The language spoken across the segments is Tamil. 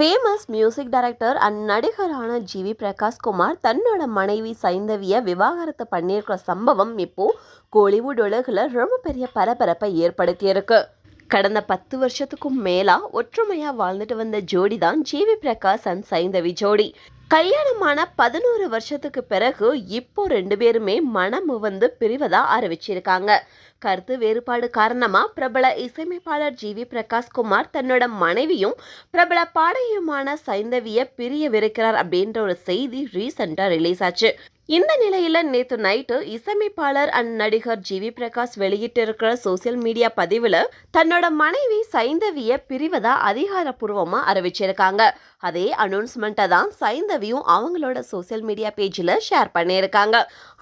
ஃபேமஸ் மியூசிக் டைரக்டர் அண்ட் நடிகரான ஜிவி பிரகாஷ் குமார் தன்னோட மனைவி சைந்தவிய விவாகரத்து பண்ணியிருக்கிற சம்பவம் இப்போ கோலிவுட் உலகில் ரொம்ப பெரிய பரபரப்பை ஏற்படுத்தியிருக்கு. கடந்த பத்து வருஷத்துக்கும் மேலா ஒற்றுமையா வாழ்ந்துட்டு வந்த ஜோடி தான் ஜிவி பிரகாஷ் அண்ட் சைந்தவி ஜோடி. கல்யாணமான பதினோரு வருஷத்துக்கு பிறகு இப்போ ரெண்டு பேருமே மனம் வந்து பிரிவதா அறிவிச்சிருக்காங்க. கருத்து வேறுபாடு காரணமா பிரபல இசையமைப்பாளர் ஜிவி பிரகாஷ் குமார் தன்னோட மனைவியும் பிரபல பாடகியுமான சைந்தவிய பிரியவிருக்கிறார் அப்படின்ற ஒரு செய்தி ரீசெண்டா ரிலீஸ் ஆச்சு. இந்த நிலையில நேத்து நைட்டு இசையமைப்பாளர் அண்ட் நடிகர் ஜிவி பிரகாஷ் வெளியிட்டிருக்கிற சோசியல் மீடியா பதிவுல தன்னோட மனைவி சைந்தவிய பிரிவதா அதிகாரப்பூர்வமா அறிவிச்சிருக்காங்க. அதே அனௌன்ஸ்மெண்ட்டை தான் சைந்தவியும் அவங்களோட சோசியல் மீடியா பேஜில் ஷேர் பண்ணியிருக்காங்க.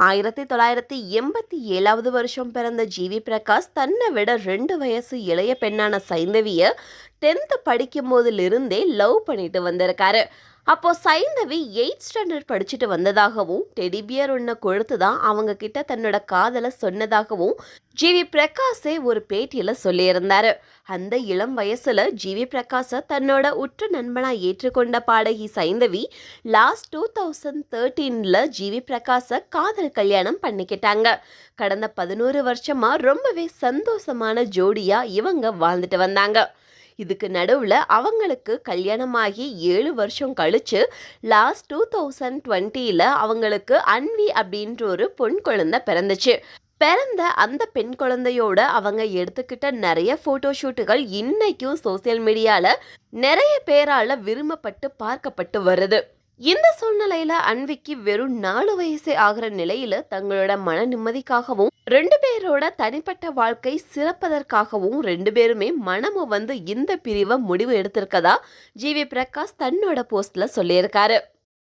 ஆயிரத்தி தொள்ளாயிரத்தி எண்பத்தி ஏழாவது வருஷம் பிறந்த ஜிவி பிரகாஷ் தன்னை விட ரெண்டு வயசு இளைய பெண்ணான சைந்தவியை டென்த்து படிக்கும் போதிலிருந்தே லவ் பண்ணிட்டு வந்திருக்காரு. அப்போ சைந்தவி எயிட் ஸ்டாண்டர்ட் படிச்சுட்டு வந்ததாகவும் டெடிபியர் ஒன்று கொடுத்து தான் அவங்க கிட்ட தன்னோட காதலை சொன்னதாகவும் ஜிவி பிரகாஷே ஒரு பேட்டியில் சொல்லியிருந்தார். அந்த இளம் வயசில் ஜிவி பிரகாஷை தன்னோட உற்ற நண்பனாக ஏற்றுக்கொண்ட பாடகி சைந்தவி லாஸ்ட் டூ தௌசண்ட் தேர்ட்டீனில் ஜிவி பிரகாஷை காதல் கல்யாணம் பண்ணிக்கிட்டாங்க. கடந்த பதினோரு வருஷமாக ரொம்பவே சந்தோஷமான ஜோடியாக இவங்க வாழ்ந்துட்டு வந்தாங்க. இதுக்கு நடுவில் அவங்களுக்கு கல்யாணமாகி ஏழு வருஷம் கழிச்சு லாஸ்ட் டூ தௌசண்ட் டுவெண்ட்டியில் அவங்களுக்கு அன்வி அப்படின்ற ஒரு பொன் குழந்தை பிறந்துச்சு. பிறந்த அந்த பெண் குழந்தையோட அவங்க எடுத்துக்கிட்ட நிறைய ஃபோட்டோ ஷூட்டுகள் இன்னைக்கும் சோசியல் மீடியாவில் நிறைய பேரால் விரும்பப்பட்டு பார்க்கப்பட்டு வருது. இந்த சூழ்நிலையில அன்விக்கு வெறும் நாலு வயசே ஆகிற நிலையில தங்களோட மன நிம்மதிக்காகவும் ரெண்டு பேரோட தனிப்பட்ட வாழ்க்கை சிறப்பதற்காகவும் ரெண்டு பேருமே மனமும் வந்து இந்த பிரிவை முடிவு எடுத்திருக்கதா ஜிவி பிரகாஷ் தன்னோட போஸ்ட்ல சொல்லியிருக்காரு.